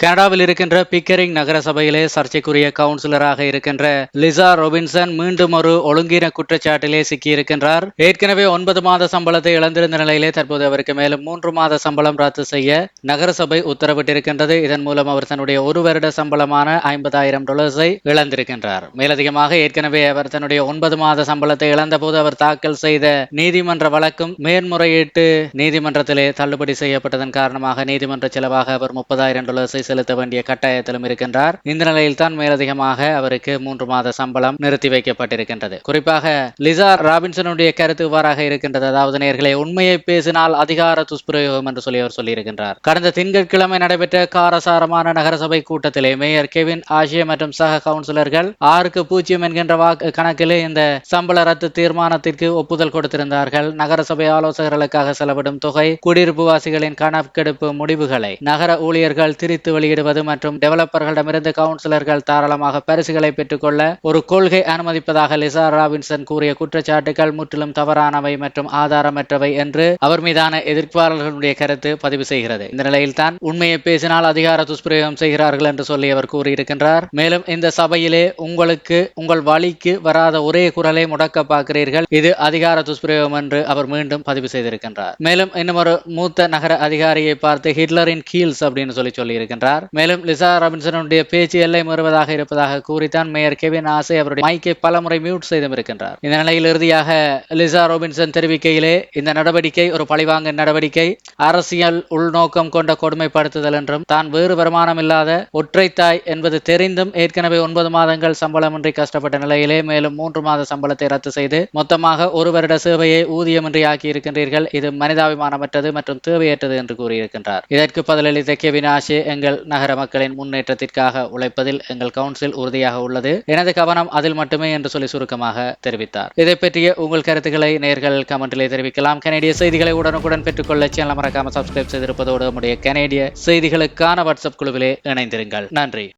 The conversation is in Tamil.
கனடாவில் இருக்கின்ற பிக்கரிங் நகர சபையிலே சர்ச்சைக்குரிய கவுன்சிலராக இருக்கின்ற லிசா ரொபின்சன் மீண்டும் ஒரு ஒழுங்கீன குற்றச்சாட்டிலே சிக்கியிருக்கின்றார். ஏற்கனவே ஒன்பது மாத சம்பளத்தை இழந்திருந்த நிலையிலே தற்போது அவருக்கு மேலும் மூன்று மாத சம்பளம் ரத்து செய்ய நகரசபை உத்தரவிட்டிருக்கின்றது. இதன் மூலம் அவர் தன்னுடைய ஒரு வருட சம்பளமான ஐம்பதாயிரம் டாலர்ஸை இழந்திருக்கின்றார். மேலதிகமாக ஏற்கனவே அவர் தன்னுடைய ஒன்பது மாத சம்பளத்தை இழந்தபோது அவர் தாக்கல் செய்த நீதிமன்ற வழக்கும் மேன்முறையீட்டு நீதிமன்றத்திலே தள்ளுபடி செய்யப்பட்டதன் காரணமாக நீதிமன்ற செலவாக அவர் முப்பதாயிரம் டாலர்ஸை செலுத்த வேண்டிய கட்டாயத்திலும் இருக்கின்றார். இந்த நிலையில் தான் மேலதிகமாக அவருக்கு மூன்று மாத சம்பளம் நிறுத்தி வைக்கப்பட்டிருக்கின்றது. குறிப்பாக லிசா ராபின்சனுடைய கருத்து இவ்வாறாக இருக்கின்றது. அதாவது நேர்களை உண்மையை பேசினால் அதிகார துஷ்பிரயோகம் என்று சொல்லி அவர் சொல்லியிருக்கின்றார். கடந்த திங்கட்கிழமை நடைபெற்ற காரசாரமான நகரசபை கூட்டத்திலே மேயர் கெவின் ஆஷிய மற்றும் சக கவுன்சிலர்கள் ஆறுக்கு பூஜ்ஜியம் என்கின்ற வாக்கு கணக்கிலே இந்த சம்பள ரத்து தீர்மானத்திற்கு ஒப்புதல் கொடுத்திருந்தார்கள். நகரசபை ஆலோசகர்களுக்காக செலவிடும் தொகை குடியிருப்பு வாசிகளின் கணக்கெடுப்பு முடிவுகளை நகர ஊழியர்கள் திரித்து வெளியிடுவது மற்றும் டெவலப்பர்களிடமிருந்து கவுன்சிலர்கள் தாராளமாக பரிசுகளை பெற்றுக்கொள்ள ஒரு கொள்கை அனுமதிப்பதாக லிசா ராபின்சன் கூறிய குற்றச்சாட்டுகள் முற்றிலும் தவறானவை மற்றும் ஆதாரமற்றவை என்று அவர் மீதான எதிர்ப்பாளர்களுடைய கருத்து பதிவு செய்கிறது. இந்த நிலையில் தான் உண்மையை பேசினால் அதிகார துஷ்பிரயோகம் செய்கிறார்கள் என்று சொல்லி அவர் கூறியிருக்கின்றார். மேலும் இந்த சபையிலே உங்களுக்கு உங்கள் வழிக்கு வராத ஒரே குரலை முடக்க பார்க்கிறீர்கள். இது அதிகார துஷ்பிரயோகம் என்று அவர் மீண்டும் பதிவு செய்திருக்கின்றார். மேலும் இன்னும் ஒரு மூத்த நகர அதிகாரியை பார்த்து ஹிட்லரின் கீல்ஸ் அப்படின்னு சொல்லி சொல்லியிருக்கின்றார். என்றார் மேலும் லிசா ராபின்சனுடைய பேச்சு எல்லை மறுவதாக இருப்பதாக கூறித்தான் மேயர் கெவின் ஆசை அவருடைய மைக்கை பலமுறை மியூட் செய்தும் இருக்கின்றார். இந்த நிலையில் இறுதியாக லிசா ரோபின்சன் தெரிவிக்கையிலே இந்த நடவடிக்கை ஒரு பழிவாங்க நடவடிக்கை. அரசியல் உள்நோக்கம் கொண்ட கொடுமைப்படுத்துதல் என்றும் தான் வேறு வருமானம் இல்லாத ஒற்றைத்தாய் என்பது தெரிந்தும் ஏற்கனவே ஒன்பது மாதங்கள் சம்பளமின்றி கஷ்டப்பட்ட நிலையிலே மேலும் மூன்று மாத சம்பளத்தை ரத்து செய்து மொத்தமாக ஒரு வருட சேவையை ஊதியமின்றி ஆக்கி இருக்கின்றீர்கள் இது மனிதாபிமானமற்றது மற்றும் தேவையற்றது என்று கூறியிருக்கின்றார். இதற்கு பதிலளித்த கெவின் எங்கள் எங்கள் நகர மக்களின் முன்னேற்றத்திற்காக உழைப்பதில் எங்கள் கவுன்சில் உறுதியாக உள்ளது. எனது கவனம் அதில் மட்டுமே என்று சொல்லி சுருக்கமாக தெரிவித்தார். இதை பற்றிய உங்கள் கருத்துக்களை நேர்கள் கமெண்டிலே தெரிவிக்கலாம். கனேடிய செய்திகளை உடனுக்குடன் பெற்றுக்கொள்ள சேனல் மறக்காம சப்ஸ்கிரைப் செய்திருப்பதோடு நம்முடைய கனேடிய செய்திகளுக்கான வாட்ஸ்அப் குழுவிலே இணைந்திருங்கள். நன்றி.